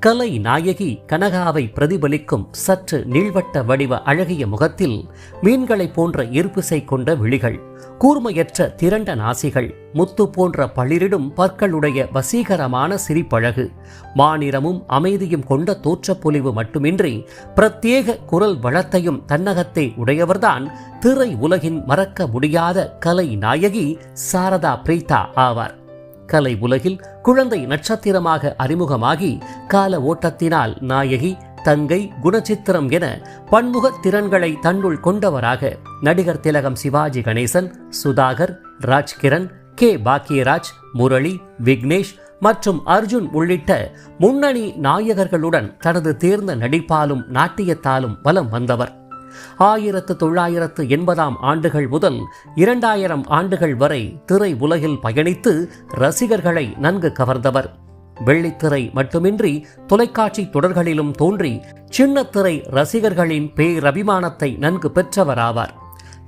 கலை நாயகி கனகாவை பிரதிபலிக்கும் சற்று நீள்வட்ட வடிவ அழகிய முகத்தில் மீன்களைப் போன்ற இருப்பிசை கொண்ட விழிகள் கூர்மையற்ற திரண்ட நாசிகள் முத்து போன்ற பளிரிடும் பற்களுடைய வசீகரமான சிரிப்பழகு மாநிறமும் அமைதியும் கொண்ட தோற்றப்பொலிவு மட்டுமின்றி பிரத்யேக குரல் வளத்தையும் தன்னகத்தை உடையவர்தான் திரை உலகின் மறக்க முடியாத கலை நாயகி சாரதா பிரீதா ஆவார். கலை உலகில் குழந்தை நட்சத்திரமாக அறிமுகமாகி கால ஓட்டத்தினால் நாயகி தங்கை குணச்சித்திரம் என பன்முக திறன்களை தன்னுள் கொண்டவராக நடிகர் திலகம் சிவாஜி கணேசன் சுதாகர் ராஜ்கிரண் கே. பாக்கியராஜ் முரளி விக்னேஷ் மற்றும் அர்ஜுன் உள்ளிட்ட முன்னணி நாயகர்களுடன் தனது தேர்ந்த நடிப்பாலும் நாட்டியத்தாலும் வலம் வந்தவர். ஆயிரத்து தொள்ளாயிரத்து எண்பதாம் ஆண்டுகள் முதல் இரண்டாயிரம் ஆண்டுகள் வரை திரை உலகில் பயணித்து ரசிகர்களை நன்கு கவர்ந்தவர். வெள்ளித்திரை மட்டுமின்றி தொலைக்காட்சி தொடர்களிலும் தோன்றி சின்னத்திரை ரசிகர்களின் பேரபிமானத்தை நன்கு பெற்றவராவார்.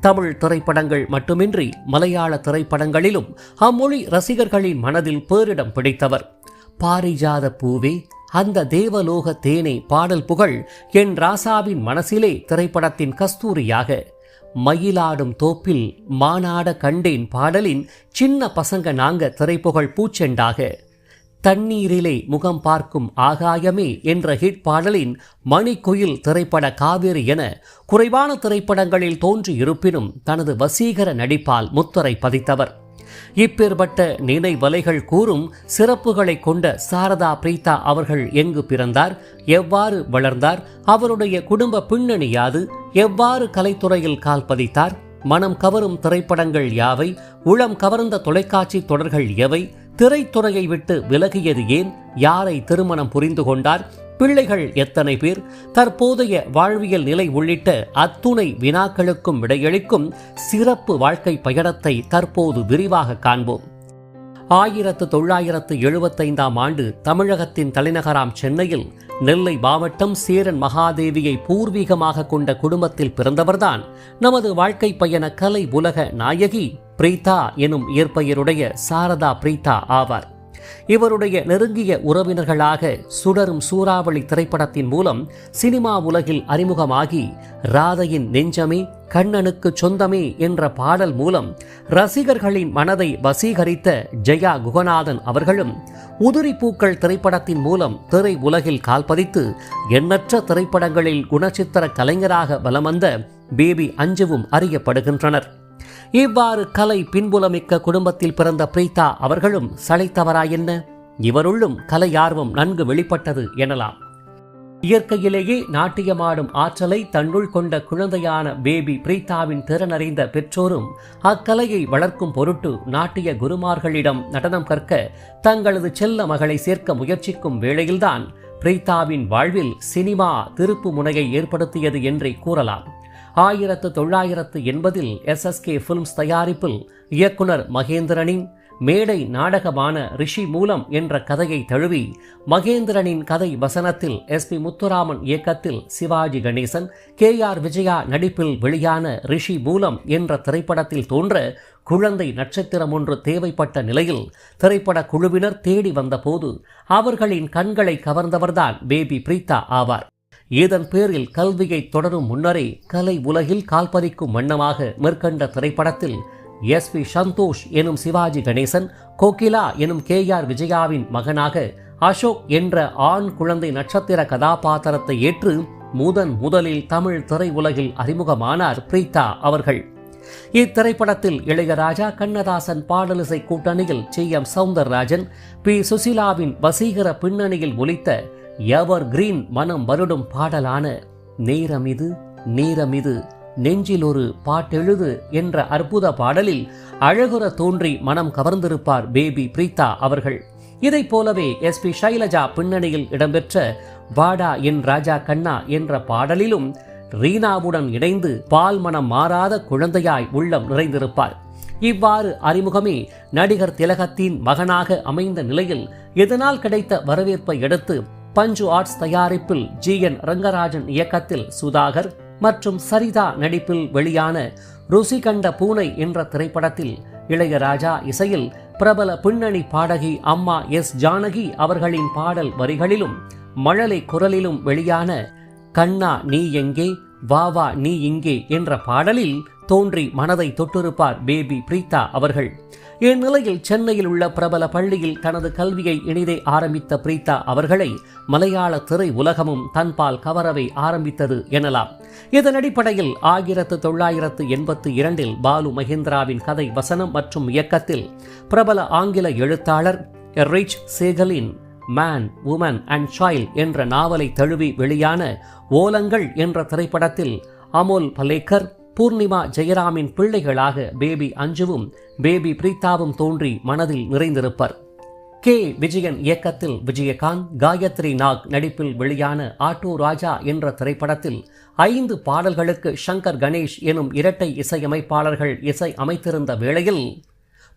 தமிழ் திரைப்படங்கள் மட்டுமின்றி மலையாள திரைப்படங்களிலும் அம்மொழி ரசிகர்களின் மனதில் பேரிடம் பிடித்தவர். பாரிஜாத பூவே அந்த தேவலோக தேனே பாடல் புகழ் என் ராசாவின் மனசிலே திரைப்படத்தின் கஸ்தூரியாக. மயிலாடும் தோப்பில் மானாட கண்டேன் பாடலின் சின்ன பசங்க நாங்க திரைப்புகழ் பூச்செண்டாக. தண்ணீரிலே முகம் பார்க்கும் ஆகாயமே என்ற ஹிட் பாடலின் மணிக்குயில் திரைப்பட காவிரி என குறைவான திரைப்படங்களில் தோன்றி இருப்பினும் தனது வசீகர நடிப்பால் முத்தரை பதித்தவர். இப்பேற்பட்ட நினைவலைகள் கூறும் சிறப்புகளை கொண்ட சாரதா பிரீதா அவர்கள் எங்கு பிறந்தார் எவ்வாறு வளர்ந்தார் அவருடைய குடும்ப பின்னணி யாது எவ்வாறு கலைத்துறையில் கால் பதித்தார் மனம் கவரும் திரைப்படங்கள் யாவை உளம் கவர்ந்த தொலைக்காட்சி தொடர்கள் எவை திரைத்துறையை விட்டு விலகியது ஏன் யாரை திருமணம் புரிந்து கொண்டார் பிள்ளைகள் எத்தனை பேர்? தற்போதைய வாழ்வியல் நிலை உள்ளிட்ட அத்துணை வினாக்களுக்கும் விடையளிக்கும் சிறப்பு வாழ்க்கை பயணத்தை தற்போது விரிவாக காண்போம். ஆயிரத்து தொள்ளாயிரத்து எழுபத்தைந்தாம் ஆண்டு தமிழகத்தின் தலைநகராம் சென்னையில் நெல்லை மாவட்டம் சேரன் மகாதேவியை பூர்வீகமாக கொண்ட குடும்பத்தில் பிறந்தவர்தான் நமது வாழ்க்கை பயண கலை உலக நாயகி பிரீதா எனும் இயற்பெயருடைய சாரதா பிரீதா ஆவார். இவருடைய நெருங்கிய உறவினர்களாக சுடரும் சூறாவளி திரைப்படத்தின் மூலம் சினிமா உலகில் அறிமுகமாகி ராதையின் நெஞ்சமே கண்ணனுக்கு சொந்தமே என்ற பாடல் மூலம் ரசிகர்களின் மனதை வசீகரித்த ஜெயா குகநாதன் அவர்களும் உதிரி பூக்கள் திரைப்படத்தின் மூலம் திரை உலகில் கால்பதித்து எண்ணற்ற திரைப்படங்களில் குணச்சித்திர கலைஞராக வலம் வந்த பேபி அஞ்சுவும் அறியப்படுகின்றனர். இவ்வாறு கலை பின்புலமிக்க குடும்பத்தில் பிறந்த பிரீதா அவர்களும் சளைத்தவராயென்ன இவருள்ளும் கலை ஆர்வம் நன்கு வெளிப்பட்டது எனலாம். இயற்கையிலேயே நாட்டியமாடும் ஆற்றலை தன்னுள் கொண்ட குழந்தையான பேபி பிரீதாவின் திறனறிந்த பெற்றோரும் அக்கலையை வளர்க்கும் பொருட்டு நாட்டிய குருமார்களிடம் நடனம் கற்க தங்களது செல்ல மகளை சேர்க்க முயற்சிக்கும் வேளையில்தான் பிரீதாவின் வாழ்வில் சினிமா திருப்பு முனையை ஏற்படுத்தியது என்றே கூறலாம். ஆயிரத்து தொள்ளாயிரத்து எண்பதில் எஸ்எஸ்கே பிலிம்ஸ் தயாரிப்பில் இயக்குனர் மகேந்திரனின் மேடை நாடகமான ரிஷி மூலம் என்ற கதையை தழுவி மகேந்திரனின் கதை வசனத்தில் எஸ் பி முத்துராமன் இயக்கத்தில் சிவாஜி கணேசன் கே ஆர் விஜயா நடிப்பில் வெளியான ரிஷி மூலம் என்ற திரைப்படத்தில் தோன்ற குழந்தை நட்சத்திரம் ஒன்று தேவைப்பட்ட நிலையில் திரைப்பட குழுவினர் தேடி வந்தபோது அவர்களின் கண்களை கவர்ந்தவர்தான் பேபி பிரீதா ஆவார். இதன் பேரில் கல்வியை தொடரும் முன்னரே கலை உலகில் கால்பதிக்கும் வண்ணமாக மேற்கண்ட திரைப்படத்தில் எஸ் பி சந்தோஷ் எனும் சிவாஜி கணேசன் கோகிலா எனும் கே ஆர் விஜயாவின் மகனாக அசோக் என்ற ஆண் குழந்தை நட்சத்திர கதாபாத்திரத்தை ஏற்று முதன் முதலில் தமிழ் திரை உலகில் அறிமுகமானார் பிரீதா அவர்கள். இத்திரைப்படத்தில் இளையராஜா கண்ணதாசன் பாடலிசை கூட்டணியில் சி எம் சவுந்தரராஜன் பி சுசிலாவின் வசீகர பின்னணியில் ஒலித்த எவர் கிரீன் மனம் வருடும் பாடலான நேரமிது நேரமிது நெஞ்சில் ஒரு பாட்டெழுது என்ற அற்புத பாடலில் அழகுற தோன்றி மனம் கவர்ந்திருப்பார் பேபி பிரீதா அவர்கள். இதைப் போலவே எஸ் பி சைலஜா பின்னணியில் இடம்பெற்ற வாடா என் ராஜா கண்ணா என்ற பாடலிலும் ரீனாவுடன் இணைந்து பால் மனம் மாறாத குழந்தையாய் உள்ளம் நிறைந்திருப்பார். இவ்வாறு அறிமுகமே நடிகர் திலகத்தின் மகனாக அமைந்த நிலையில் இதனால் கிடைத்த வரவேற்பை அடுத்து பஞ்சு ஆர்ட்ஸ் தயாரிப்பில் ஜி என் ரங்கராஜன் இயக்கத்தில் சுதாகர் மற்றும் சரிதா நடிப்பில் வெளியான ருசி கண்ட பூனை என்ற திரைப்படத்தில் இளையராஜா இசையில் பிரபல பின்னணி பாடகி அம்மா எஸ் ஜானகி அவர்களின் பாடல் வரிகளிலும் மழலை குரலிலும் வெளியான கண்ணா நீ எங்கே வா வா நீ இங்கே என்ற பாடலில் தோன்றி மனதை தொட்டிருப்பார் பேபி பிரீதா அவர்கள். இந்நிலையில் சென்னையில் உள்ள பிரபல பள்ளியில் தனது கல்வியை இனிதே ஆரம்பித்த பிரீதா அவர்களை மலையாள திரை உலகமும் தன்பால் கவரவை ஆரம்பித்தது எனலாம். இதன் அடிப்படையில் ஆயிரத்து தொள்ளாயிரத்து எண்பத்து இரண்டில் பாலு மகேந்திராவின் கதை வசனம் மற்றும் இயக்கத்தில் பிரபல ஆங்கில எழுத்தாளர் ரிச் சேகலின் மேன் உமன் அண்ட் சைல்ட் என்ற நாவலை தழுவி வெளியான ஓலங்கள் என்ற திரைப்படத்தில் அமோல் பலேக்கர் பூர்ணிமா ஜெயராமின் பிள்ளைகளாக பேபி அஞ்சுவும் பேபி பிரீதாவும் தோன்றி மனதில் நிறைந்திருப்பர். கே. விஜயன் இயக்கத்தில் விஜயகாந்த் காயத்ரி நாக் நடிப்பில் வெளியான ஆட்டோ ராஜா என்ற திரைப்படத்தில் ஐந்து பாடல்களுக்கு சங்கர் கணேஷ் எனும் இரட்டை இசையமைப்பாளர்கள் இசை அமைத்திருந்த வேளையில்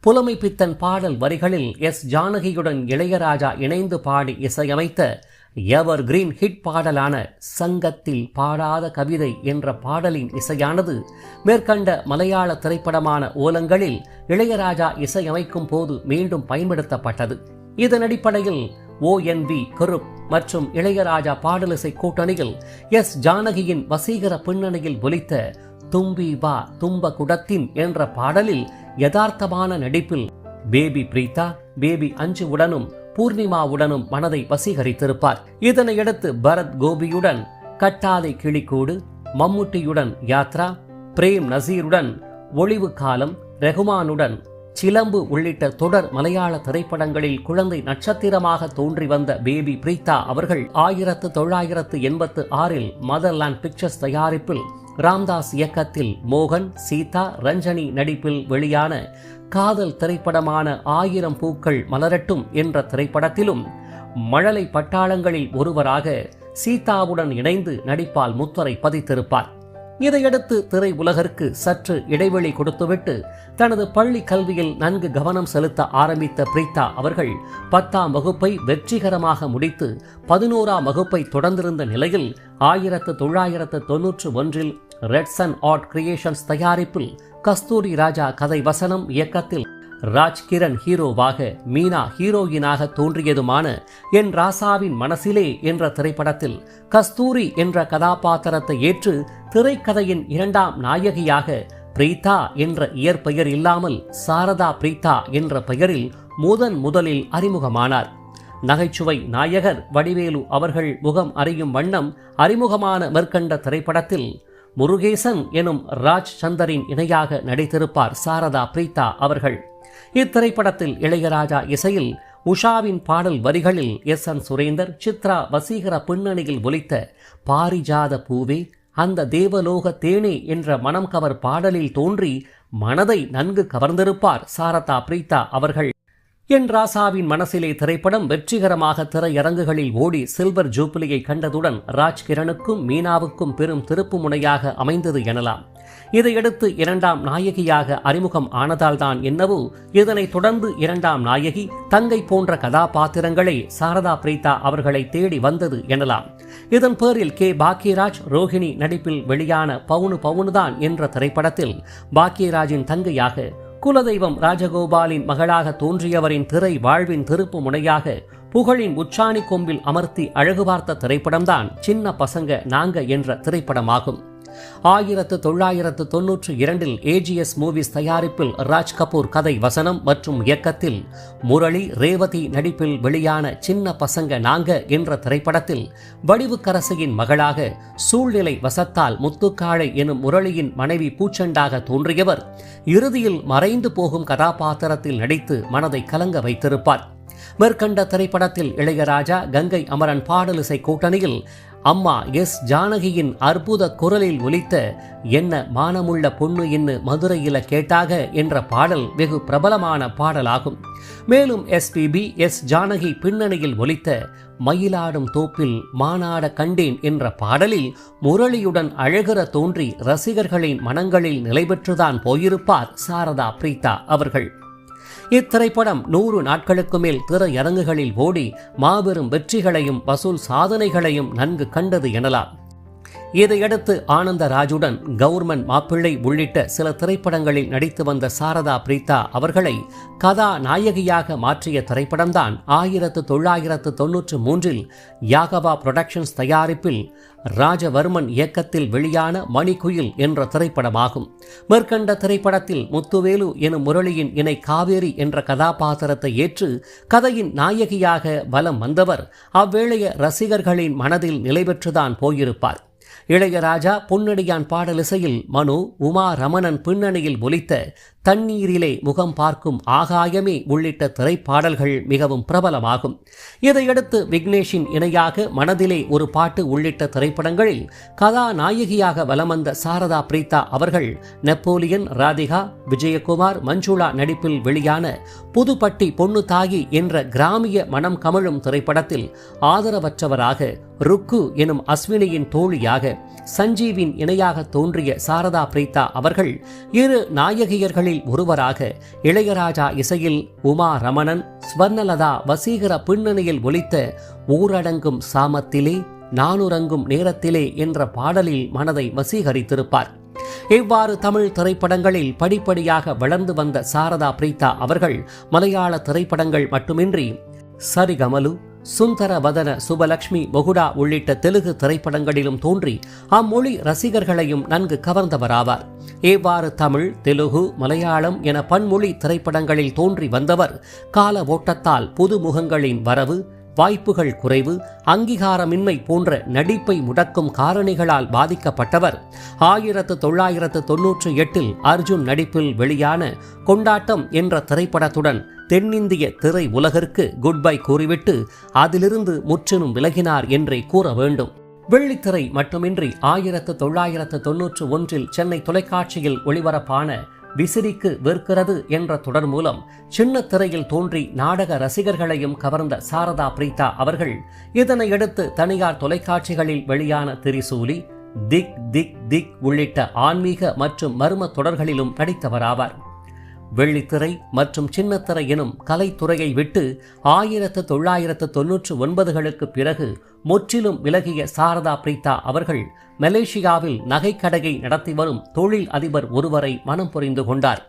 புலமை பித்தன் பாடல் வரிகளில் எஸ். ஜானகியுடன் இளையராஜா இணைந்து பாடி இசையமைத்த எவர் கிரீன் ஹிட் பாடலான சங்கத்தில் பாடாத கவிதை என்ற பாடலின் இசையானது மேற்கண்ட மலையாள திரைப்படமான ஓலங்களில் இளையராஜா இசையமைக்கும் போது மீண்டும் பயன்படுத்தப்பட்டது. இதன் அடிப்படையில் ஓஎன்வி கருப் மற்றும் இளையராஜா பாடலிசை கூட்டணியில் எஸ் ஜானகியின் வசீகர பின்னணியில் ஒலித்த தும்பி வா தும்ப குடத்தின் என்ற பாடலில் யதார்த்தமான நடிப்பில் பேபி பிரீதா பேபி அஞ்சு உடனும் பூர்ணிமாவுடனும் மனதை வசீகரித்திருப்பார். இதனையடுத்து பரத் கோபியுடன் கட்டாதை கிளிக்கூடு மம்முட்டியுடன் யாத்ரா பிரேம் நசீருடன் ஒளிவு காலம் ரெகுமானுடன் சிலம்பு உள்ளிட்ட தொடர் மலையாள திரைப்படங்களில் குழந்தை நட்சத்திரமாக தோன்றி வந்த பேபி பிரீதா அவர்கள் ஆயிரத்து தொள்ளாயிரத்து எண்பத்து ஆறில் மதர்லாண்ட் பிக்சர்ஸ் தயாரிப்பில் ராம்தாஸ் இயக்கத்தில் மோகன் சீதா ரஞ்சனி நடிப்பில் வெளியான காதல் திரைப்படமான ஆயிரம் பூக்கள் மலரட்டும் என்ற திரைப்படத்திலும் மழலை பட்டாளங்களில் ஒருவராக சீதாவுடன் இணைந்து நடிப்பால் முத்தரை பதித்திருப்பார். இதையடுத்து திரை உலகிற்கு சற்று இடைவெளி கொடுத்துவிட்டு தனது பள்ளி கல்வியில் நன்கு கவனம் செலுத்த ஆரம்பித்த பிரீதா அவர்கள் பத்தாம் வகுப்பை வெற்றிகரமாக முடித்து பதினோராம் வகுப்பை தொடர்ந்திருந்த நிலையில் ஆயிரத்து தொள்ளாயிரத்து தொன்னூற்று ஒன்றில் ரெட்ஸ் அண்ட் ஆட் கிரியேஷன்ஸ் தயாரிப்பில் கஸ்தூரி ராஜா கதை வசனம் இயக்கத்தில் ராஜ்கிரண் ஹீரோவாக மீனா ஹீரோயினாக தோன்றியதுமான என் ராசாவின் மனசிலே என்ற திரைப்படத்தில் கஸ்தூரி என்ற கதாபாத்திரத்தை ஏற்று திரைக்கதையின் இரண்டாம் நாயகியாக பிரீதா என்ற இயற்பெயர் இல்லாமல் சாரதா பிரீதா என்ற பெயரில் முதன் முதலில் அறிமுகமானார். நகைச்சுவை நாயகர் வடிவேலு அவர்கள் முகம் அறியும் வண்ணம் அறிமுகமான மேற்கண்ட திரைப்படத்தில் முருகேசன் எனும் ராஜ் சந்தரின் இணையாக நடித்திருப்பார் சாரதா பிரீதா அவர்கள். இத்திரைப்படத்தில் இளையராஜா இசையில் உஷாவின் பாடல் வரிகளில் எஸ் என் சுரேந்தர் சித்ரா வசீகர பின்னணியில் ஒலித்த பாரிஜாத பூவே அந்த தேவலோக தேனே என்ற மனம் கவர் பாடலில் தோன்றி மனதை நன்கு கவர்ந்திருப்பார் சாரதா பிரீதா அவர்கள். என் ராசாவின் மனசிலே திரைப்படம் வெற்றிகரமாக திரையரங்குகளில் ஓடி சில்வர் ஜூப்ளியை கண்டதுடன் ராஜ்கிரனுக்கும் மீனாவுக்கும் பெரும் திருப்பு முனையாக அமைந்தது எனலாம். இதையடுத்து இரண்டாம் நாயகியாக அறிமுகம் ஆனதால்தான் என்னவோ இதனைத் தொடர்ந்து இரண்டாம் நாயகி தங்கை போன்ற கதாபாத்திரங்களே சாரதா பிரீதா அவர்களை தேடி வந்தது எனலாம். இதன் பேரில் கே. பாக்கியராஜ் ரோஹிணி நடிப்பில் வெளியான பவுனு பவுனுதான் என்ற திரைப்படத்தில் பாக்கியராஜின் தங்கையாக குலதெய்வம் ராஜகோபாலின் மகளாக தோன்றியவரின் திரை வாழ்வின் திருப்பு முனையாக புகழின் உச்சாணி கொம்பில் அமர்த்தி அழகு பார்த்த திரைப்படம்தான் சின்ன பசங்க நாங்க என்ற திரைப்படமாகும். ஆயிரத்து தொள்ளாயிரத்து தொன்னூற்று இரண்டில் ஏஜிஎஸ் மூவிஸ் தயாரிப்பில் ராஜ் கபூர் கதை வசனம் மற்றும் இயக்கத்தில் முரளி ரேவதி நடிப்பில் வெளியான சின்ன பசங்க நாங்க என்ற திரைப்படத்தில் வடிவுக்கரசையின் மகளாக சூழ்நிலை வசத்தால் முத்துக்காளை எனும் முரளியின் மனைவி பூச்செண்டாக தோன்றியவர். இறுதியில் மறைந்து போகும் கதாபாத்திரத்தில் நடித்து மனதை கலங்க வைத்திருப்பார். மேற்கண்ட திரைப்படத்தில் இளையராஜா கங்கை அமரன் பாடலிசை கூட்டணியில் அம்மா எஸ் ஜானகியின் அற்புத குரலில் ஒலித்த என்ன மானமுள்ள பொண்ணு என்று மதுரையில கேட்டாக என்ற பாடல் வெகு பிரபலமான பாடலாகும். மேலும் எஸ்பிபி எஸ் ஜானகி பின்னணியில் ஒலித்த மயிலாடும் தோப்பில் மானாட கண்டேன் என்ற பாடலில் முரளியுடன் அழகிற தோன்றி ரசிகர்களின் மனங்களில் நிலைபெற்றுதான் போயிருப்பார் சாரதா பிரீதா அவர்கள். இத்திரைப்படம் நூறு நாட்களுக்கு மேல் திரையரங்குகளில் ஓடி மாபெரும் வெற்றிகளையும் வசூல் சாதனைகளையும் நன்கு கண்டது எனலாம். இதையடுத்து ஆனந்தராஜுடன் கவர்மெண்ட் மாப்பிள்ளை உள்ளிட்ட சில திரைப்படங்களில் நடித்து வந்த சாரதா பிரீதா அவர்களை கதாநாயகியாக மாற்றிய திரைப்படம்தான் ஆயிரத்து தொள்ளாயிரத்து தொன்னூற்று மூன்றில் யாகவா புரொடக்ஷன்ஸ் தயாரிப்பில் ராஜவர்மன் இயக்கத்தில் வெளியான மணிக்குயில் என்ற திரைப்படமாகும். மேற்கண்ட திரைப்படத்தில் முத்துவேலு எனும் முரளியின் இணை காவேரி என்ற கதாபாத்திரத்தை ஏற்று கதையின் நாயகியாக வலம் வந்தவர் அவ்வேளைய ரசிகர்களின் மனதில் நிலை பெற்றுதான் போயிருப்பார். இளையராஜா பொன்னடியான் பாடலிசையில் மனு உமா ரமணன் பின்னணியில் ஒலித்த தண்ணீரிலே முகம் பார்க்கும் ஆகாயமே உள்ளிட்ட திரைப்பாடல்கள் மிகவும் பிரபலமாகும். இதையடுத்து விக்னேஷின் இணையாக மனதிலே ஒரு பாட்டு உள்ளிட்ட திரைப்படங்களில் கதாநாயகியாக வலம் வந்த சாரதா பிரீதா அவர்கள் நெப்போலியன் ராதிகா விஜயகுமார் மஞ்சுளா நடிப்பில் வெளியான புதுப்பட்டி பொண்ணு தாயி என்ற கிராமிய மனம் கமழும் திரைப்படத்தில் ஆதரவற்றவராக ருக்கு எனும் அஸ்வினியின் தோழியாக சஞ்சீவின் இணையாக தோன்றிய சாரதா பிரீதா அவர்கள் இரு நாயகியர்களில் ஒருவராக இளையராஜா இசையில் உமா ரமணன் ஸ்வர்ணலதா வசீகர பின்னணியில் ஒலித்த ஊரடங்கும் சாமத்திலே நானுறங்கும் நேரத்திலே என்ற பாடலில் மனதை வசீகரித்திருப்பார். இவ்வாறு தமிழ் திரைப்படங்களில் படிப்படியாக வளர்ந்து வந்த சாரதா பிரீதா அவர்கள் மலையாள திரைப்படங்கள் மட்டுமின்றி சரிகமலு சுந்தரவதன சுபலக்ஷ்மி மொகுடா உள்ளிட்ட தெலுங்கு திரைப்படங்களிலும் தோன்றி அம்மொழி ரசிகர்களையும் நன்கு கவர்ந்தவராவார். இவ்வாறு தமிழ் தெலுகு மலையாளம் என பன்மொழி திரைப்படங்களில் தோன்றி வந்தவர் கால ஓட்டத்தால் புது முகங்களின் வரவு வாய்ப்புகள் குறைவு அங்கீகாரமின்மை போன்ற நடிப்பை முடக்கும் காரணிகளால் பாதிக்கப்பட்டவர். ஆயிரத்து தொள்ளாயிரத்து தொன்னூற்றி எட்டில் அர்ஜுன் நடிப்பில் வெளியான கொண்டாட்டம் என்ற திரைப்படத்துடன் தென்னிந்திய திரை உலகிற்கு குட் பை கூறிவிட்டு அதிலிருந்து முற்றிலும் விலகினார் என்றே கூற வேண்டும். வெள்ளித்திரை மட்டுமின்றி ஆயிரத்து தொள்ளாயிரத்து தொன்னூற்று ஒன்றில் சென்னை தொலைக்காட்சியில் ஒளிபரப்பான விசிறிக்கு விற்கிறது என்ற தொடர் மூலம் சின்ன திரையில் தோன்றி நாடக ரசிகர்களையும் கவர்ந்த சாரதா பிரீதா அவர்கள் இதனையடுத்து தனியார் தொலைக்காட்சிகளில் வெளியான திரிசூலி திக் திக் திக் உள்ளிட்ட ஆன்மீக மற்றும் மர்ம தொடர்களிலும் நடித்தவராவார். வெள்ளித்திரை மற்றும் சின்னத்திரை எனும் கலைத்துறையை விட்டு ஆயிரத்து தொள்ளாயிரத்து தொன்னூற்று ஒன்பதுகளுக்கு பிறகு முற்றிலும் விலகிய சாரதா பிரீதா அவர்கள் மலேசியாவில் நகைக்கடையை நடத்தி வரும் தொழில் அதிபர் ஒருவரை மனம் புரிந்து கொண்டார்.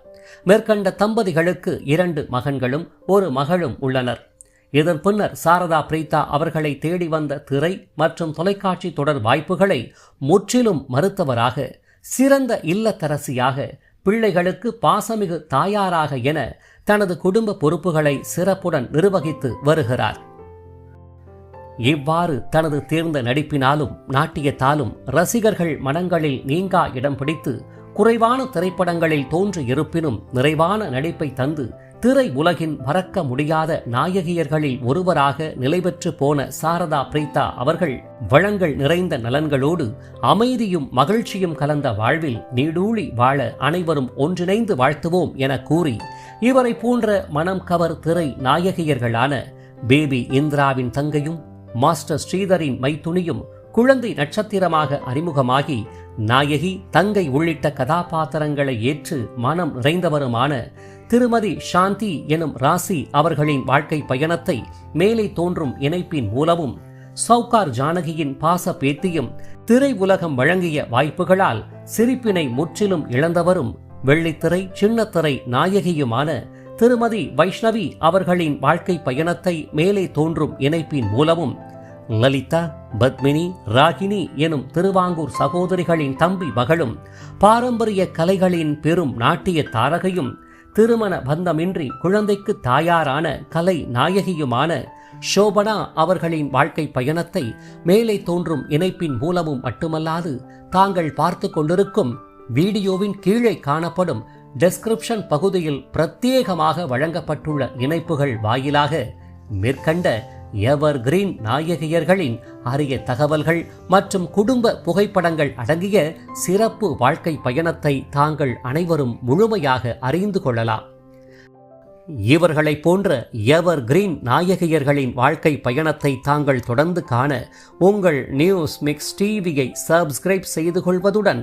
மேற்கண்ட தம்பதிகளுக்கு இரண்டு மகன்களும் ஒரு மகளும் உள்ளனர். இதன் பின்னர் சாரதா பிரீதா அவர்களை தேடி வந்த திரை மற்றும் தொலைக்காட்சி தொடர் வாய்ப்புகளை முற்றிலும் மறுத்தவராக சிறந்த இல்லத்தரசியாக பிள்ளைகளுக்கு பாசமிகு தாயாராக என தனது குடும்ப பொறுப்புகளை சிறப்புடன் நிர்வகித்து வருகிறார். இவ்வாறு தனது தேர்ந்த நடிப்பினாலும் நாட்டியத்தாலும் ரசிகர்கள் மனங்களில் நீங்கா இடம் பிடித்து குறைவான திரைப்படங்களில் தோன்று இருப்பினும் நிறைவான நடிப்பை தந்து திரை உலகின் மறக்க முடியாத நாயகியர்களில் ஒருவராக நிலைபெற்று போன சாரதா பிரீதா அவர்கள் வளங்கள் நிறைந்த நலன்களோடு அமைதியும் மகிழ்ச்சியும் கலந்த வாழ்வில் நீடூழி வாழ அனைவரும் ஒன்றிணைந்து வாழ்த்துவோம் என கூறி இவரை போன்ற மனம் கவர் திரை நாயகியர்களான பேபி இந்திராவின் தங்கையும் மாஸ்டர் ஸ்ரீதரின் மைத்துணியும் குழந்தை நட்சத்திரமாக அறிமுகமாகி நாயகி தங்கை உள்ளிட்ட கதாபாத்திரங்களை ஏற்று மனம் நிறைந்தவருமான திருமதி சாந்தி எனும் ராசி அவர்களின் வாழ்க்கை பயணத்தை மேலே தோன்றும் இணைப்பின் மூலமும் சவுகார் ஜானகியின் பாச பேத்தியும் திரை உலகம் வழங்கிய வாய்ப்புகளால் சிரிப்பினை முற்றிலும் இழந்தவரும் வெள்ளித்திரை சின்னத்திரை நாயகியுமான திருமதி வைஷ்ணவி அவர்களின் வாழ்க்கை பயணத்தை மேலே தோன்றும் இணைப்பின் மூலமும் லலிதா பத்மினி ராகினி எனும் திருவாங்கூர் சகோதரிகளின் தம்பி மகளும் பாரம்பரிய கலைகளின் பெரும் நாட்டிய தாரகையும் திருமண பந்தமின்றி குழந்தைக்கு தாயாரான கலை நாயகியுமான ஷோபனா அவர்களின் வாழ்க்கை பயணத்தை மேலே தோன்றும் இணைப்பின் மூலமும் மட்டுமல்லாது தாங்கள் பார்த்து கொண்டிருக்கும் வீடியோவின் கீழே காணப்படும் டெஸ்கிரிப்ஷன் பகுதியில் பிரத்யேகமாக வழங்கப்பட்டுள்ள இணைப்புகள் வாயிலாக மேற்கண்ட எவர் கிரீன் நாயகியர்களின் அரிய தகவல்கள் மற்றும் குடும்ப புகைப்படங்கள் அடங்கிய சிறப்பு வாழ்க்கை பயணத்தை தாங்கள் அனைவரும் முழுமையாக அறிந்து கொள்ளலாம். இவர்களைப் போன்ற எவர் கிரீன் நாயகியர்களின் வாழ்க்கை பயணத்தை தாங்கள் தொடர்ந்து காண உங்கள் நியூஸ் மிக்ஸ் டிவியை சப்ஸ்கிரைப் செய்து கொள்வதுடன்